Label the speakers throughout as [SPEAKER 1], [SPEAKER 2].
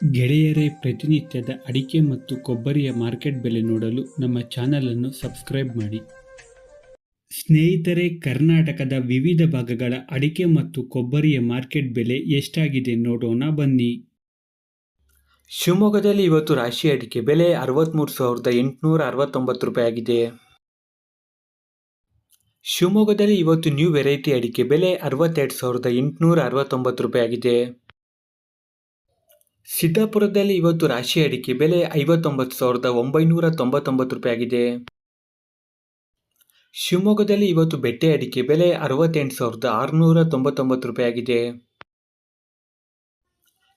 [SPEAKER 1] ಗೆಳೆಯರೇ, ಪ್ರತಿನಿತ್ಯದ ಅಡಿಕೆ ಮತ್ತು ಕೊಬ್ಬರಿಯ ಮಾರ್ಕೆಟ್ ಬೆಲೆ ನೋಡಲು ನಮ್ಮ ಚಾನಲನ್ನು ಸಬ್ಸ್ಕ್ರೈಬ್ ಮಾಡಿ. ಸ್ನೇಹಿತರೆ, ಕರ್ನಾಟಕದ ವಿವಿಧ ಭಾಗಗಳ ಅಡಿಕೆ ಮತ್ತು ಕೊಬ್ಬರಿಯ ಮಾರ್ಕೆಟ್ ಬೆಲೆ ಎಷ್ಟಾಗಿದೆ ನೋಡೋಣ ಬನ್ನಿ.
[SPEAKER 2] ಶಿವಮೊಗ್ಗದಲ್ಲಿ ಇವತ್ತು ರಾಶಿ ಅಡಿಕೆ ಬೆಲೆ ಅರವತ್ತ್ಮೂರು ಸಾವಿರದ ಎಂಟುನೂರ ಅರವತ್ತೊಂಬತ್ತು ರೂಪಾಯಿ ಆಗಿದೆ. ಶಿವಮೊಗ್ಗದಲ್ಲಿ ಇವತ್ತು ನ್ಯೂ ವೆರೈಟಿ ಅಡಿಕೆ ಬೆಲೆ ಅರವತ್ತೆರಡು ಸಾವಿರದ ಎಂಟುನೂರ ಅರವತ್ತೊಂಬತ್ತು ರೂಪಾಯಿ ಆಗಿದೆ. ಸಿದ್ದಾಪುರದಲ್ಲಿ ಇವತ್ತು ರಾಶಿ ಅಡಿಕೆ ಬೆಲೆ ಐವತ್ತೊಂಬತ್ತು ಸಾವಿರದ ಒಂಬೈನೂರ ತೊಂಬತ್ತೊಂಬತ್ತು ರೂಪಾಯಿ ಆಗಿದೆ ಶಿವಮೊಗ್ಗದಲ್ಲಿ ಇವತ್ತು ಬೆಟ್ಟೆ ಅಡಿಕೆ ಬೆಲೆ ಅರವತ್ತೆಂಟು ಸಾವಿರದ ಆರುನೂರ ತೊಂಬತ್ತೊಂಬತ್ತು ರೂಪಾಯಿ ಆಗಿದೆ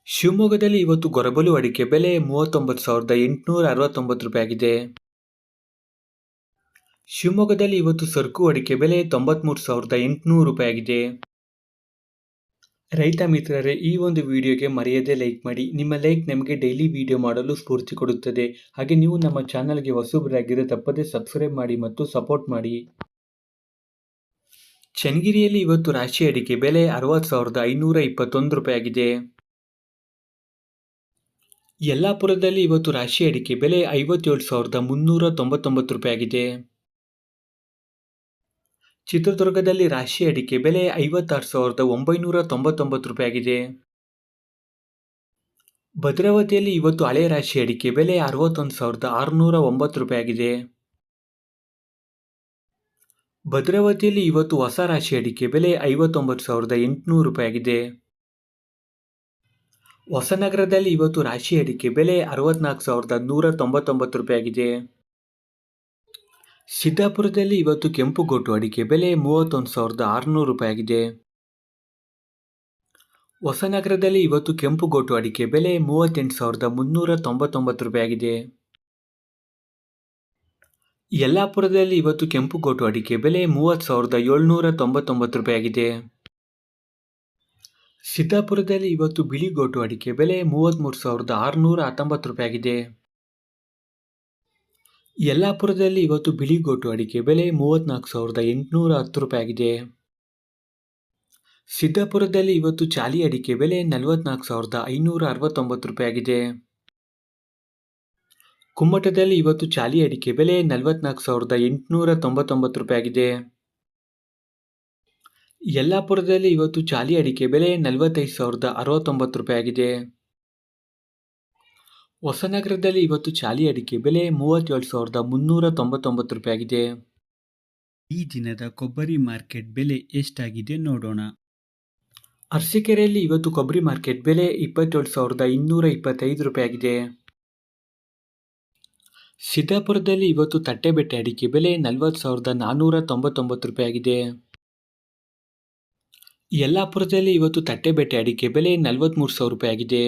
[SPEAKER 2] ಶಿವಮೊಗ್ಗದಲ್ಲಿ ಇವತ್ತು ಗೊರಬಲು ಅಡಿಕೆ ಬೆಲೆ ಮೂವತ್ತೊಂಬತ್ತು ಸಾವಿರದ ಎಂಟುನೂರ ಅರವತ್ತೊಂಬತ್ತು ರೂಪಾಯಿ ಆಗಿದೆ ಶಿವಮೊಗ್ಗದಲ್ಲಿ ಇವತ್ತು ಸರಕು ಅಡಿಕೆ ಬೆಲೆ ತೊಂಬತ್ಮೂರು ಸಾವಿರದ ಎಂಟುನೂರು ರೂಪಾಯಿ ಆಗಿದೆ ರೈತ ಮಿತ್ರರೇ, ಈ ಒಂದು ವಿಡಿಯೋಗೆ ಮರೆಯದೆ ಲೈಕ್ ಮಾಡಿ. ನಿಮ್ಮ ಲೈಕ್ ನಮಗೆ ಡೈಲಿ ವಿಡಿಯೋ ಮಾಡಲು ಸ್ಫೂರ್ತಿ ಕೊಡುತ್ತದೆ. ಹಾಗೆ ನೀವು ನಮ್ಮ ಚಾನಲ್ಗೆ ಹೊಸಬರಾಗಿದ್ದರೆ ತಪ್ಪದೇ ಸಬ್ಸ್ಕ್ರೈಬ್ ಮಾಡಿ ಮತ್ತು ಸಪೋರ್ಟ್ ಮಾಡಿ. ಚನ್ನಗಿರಿಯಲ್ಲಿ ಇವತ್ತು ರಾಶಿ ಅಡಿಕೆ ಬೆಲೆ ಅರವತ್ತು ಸಾವಿರದ ಐನೂರ ಇಪ್ಪತ್ತೊಂದು ರೂಪಾಯಿ ಆಗಿದೆ. ಯಲ್ಲಾಪುರದಲ್ಲಿ ಇವತ್ತು ರಾಶಿ ಅಡಿಕೆ ಬೆಲೆ ಐವತ್ತೇಳು ಸಾವಿರದ ಮುನ್ನೂರ ತೊಂಬತ್ತೊಂಬತ್ತು ರೂಪಾಯಿ ಆಗಿದೆ. ಚಿತ್ರದುರ್ಗದಲ್ಲಿ ರಾಶಿ ಅಡಿಕೆ ಬೆಲೆ ಐವತ್ತಾರು ಸಾವಿರದ ಒಂಬೈನೂರ ತೊಂಬತ್ತೊಂಬತ್ತು ರೂಪಾಯಿ ಆಗಿದೆ ಭದ್ರಾವತಿಯಲ್ಲಿ ಇವತ್ತು ಹಳೆ ರಾಶಿ ಅಡಿಕೆ ಬೆಲೆ ಅರವತ್ತೊಂದು ಸಾವಿರದ ಆರುನೂರ ಒಂಬತ್ತು ರೂಪಾಯಿ ಆಗಿದೆ ಭದ್ರಾವತಿಯಲ್ಲಿ ಇವತ್ತು ಹೊಸ ರಾಶಿ ಅಡಿಕೆ ಬೆಲೆ ಐವತ್ತೊಂಬತ್ತು ಸಾವಿರದ ಎಂಟುನೂರು ರೂಪಾಯಿ ಆಗಿದೆ ಹೊಸನಗರದಲ್ಲಿ ಇವತ್ತು ರಾಶಿ ಅಡಿಕೆ ಬೆಲೆ ಅರವತ್ನಾಲ್ಕು ಸಾವಿರದ ನೂರ ತೊಂಬತ್ತೊಂಬತ್ತು ರೂಪಾಯಿ ಆಗಿದೆ ಸಿದ್ದಾಪುರದಲ್ಲಿ ಇವತ್ತು ಕೆಂಪುಗೋಟು ಅಡಿಕೆ ಬೆಲೆ ಮೂವತ್ತೊಂದು ಸಾವಿರದ ಆರುನೂರು ರೂಪಾಯಿಯಾಗಿದೆ. ಹೊಸನಗರದಲ್ಲಿ ಇವತ್ತು ಕೆಂಪುಗೋಟು ಅಡಿಕೆ ಬೆಲೆ ಮೂವತ್ತೆಂಟು ಸಾವಿರದ ಮುನ್ನೂರ ತೊಂಬತ್ತೊಂಬತ್ತು ರೂಪಾಯಿಯಾಗಿದೆ. ಯಲ್ಲಾಪುರದಲ್ಲಿ ಇವತ್ತು ಕೆಂಪುಗೋಟು ಅಡಿಕೆ ಬೆಲೆ ಮೂವತ್ತು ಸಾವಿರದ ಏಳ್ನೂರ ತೊಂಬತ್ತೊಂಬತ್ತು ರೂಪಾಯಿಯಾಗಿದೆ. ಸಿದ್ದಾಪುರದಲ್ಲಿ ಇವತ್ತು ಬಿಳಿಗೋಟು ಅಡಿಕೆ ಬೆಲೆ ಮೂವತ್ತ್ಮೂರು ಸಾವಿರದ ಆರುನೂರ ಹತ್ತೊಂಬತ್ತು ರೂಪಾಯಿ ಆಗಿದೆ ಯಲ್ಲಾಪುರದಲ್ಲಿ ಇವತ್ತು ಬಿಳಿಗೋಟು ಅಡಿಕೆ ಬೆಲೆ ಮೂವತ್ತ್ನಾಲ್ಕು ಸಾವಿರದ ಎಂಟುನೂರ ಹತ್ತು ರೂಪಾಯಿ ಆಗಿದೆ ಸಿದ್ದಾಪುರದಲ್ಲಿ ಇವತ್ತು ಚಾಲಿ ಅಡಿಕೆ ಬೆಲೆ ನಲವತ್ನಾಲ್ಕು ಸಾವಿರದ ಐನೂರ ಅರವತ್ತೊಂಬತ್ತು ರೂಪಾಯಿ ಆಗಿದೆ ಕುಮ್ಮಟದಲ್ಲಿ ಇವತ್ತು ಚಾಲಿ ಅಡಿಕೆ ಬೆಲೆ ನಲವತ್ನಾಲ್ಕು ಸಾವಿರದ ಎಂಟುನೂರ ತೊಂಬತ್ತೊಂಬತ್ತು ರೂಪಾಯಿ ಆಗಿದೆ ಯಲ್ಲಾಪುರದಲ್ಲಿ ಇವತ್ತು ಚಾಲಿ ಅಡಿಕೆ ಬೆಲೆ ನಲವತ್ತೈದು ಸಾವಿರದ ಅರವತ್ತೊಂಬತ್ತು ರೂಪಾಯಿ ಆಗಿದೆ ಹೊಸನಗರದಲ್ಲಿ ಇವತ್ತು ಚಾಲಿ ಅಡಿಕೆ ಬೆಲೆ ಮೂವತ್ತೇಳು ಸಾವಿರದ ಮುನ್ನೂರ ತೊಂಬತ್ತೊಂಬತ್ತು ರೂಪಾಯಿ ಆಗಿದೆ
[SPEAKER 1] ಈ ದಿನದ ಕೊಬ್ಬರಿ ಮಾರ್ಕೆಟ್ ಬೆಲೆ ಎಷ್ಟಾಗಿದೆ ನೋಡೋಣ.
[SPEAKER 2] ಅರಸೀಕೆರೆಯಲ್ಲಿ ಇವತ್ತು ಕೊಬ್ಬರಿ ಮಾರ್ಕೆಟ್ ಬೆಲೆ ಇಪ್ಪತ್ತೇಳು ಸಾವಿರದ ಇನ್ನೂರ ಇಪ್ಪತ್ತೈದು ರೂಪಾಯಿ ಆಗಿದೆ ಸಿದ್ದಾಪುರದಲ್ಲಿ ಇವತ್ತು ತಟ್ಟೆಬೆಟ್ಟೆ ಅಡಿಕೆ ಬೆಲೆ ನಲವತ್ತು ಸಾವಿರದ ನಾನ್ನೂರ ತೊಂಬತ್ತೊಂಬತ್ತು ರೂಪಾಯಿ ಆಗಿದೆ ಯಲ್ಲಾಪುರದಲ್ಲಿ ಇವತ್ತು ತಟ್ಟೆಬೆಟ್ಟೆ ಅಡಿಕೆ ಬೆಲೆ ನಲವತ್ತ್ಮೂರು ಸಾವಿರ ರೂಪಾಯಿ ಆಗಿದೆ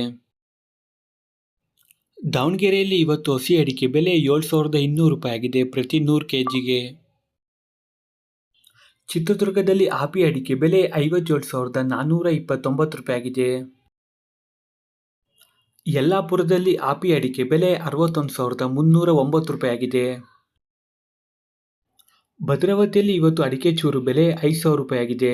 [SPEAKER 2] ದಾವಣಗೆರೆಯಲ್ಲಿ ಇವತ್ತು ಹಸಿ ಅಡಿಕೆ ಬೆಲೆ ಏಳು ಸಾವಿರದ ಇನ್ನೂರು ರೂಪಾಯಿ ಆಗಿದೆ ಪ್ರತಿ ನೂರು ಕೆ ಜಿಗೆ ಚಿತ್ರದುರ್ಗದಲ್ಲಿ ಆಪಿ ಅಡಿಕೆ ಬೆಲೆ ಐವತ್ತೇಳು ಸಾವಿರದ ನಾನ್ನೂರ ಇಪ್ಪತ್ತೊಂಬತ್ತು ರೂಪಾಯಿ ಆಗಿದೆ. ಯಲ್ಲಾಪುರದಲ್ಲಿ ಆಪಿ ಅಡಿಕೆ ಬೆಲೆ ಅರವತ್ತೊಂದು ಸಾವಿರದ ಮುನ್ನೂರ ಒಂಬತ್ತು ರೂಪಾಯಿ ಆಗಿದೆ. ಭದ್ರಾವತಿಯಲ್ಲಿ ಇವತ್ತು ಅಡಿಕೆ ಚೂರು ಬೆಲೆ ಐದು ಸಾವಿರ ರೂಪಾಯಿ ಆಗಿದೆ.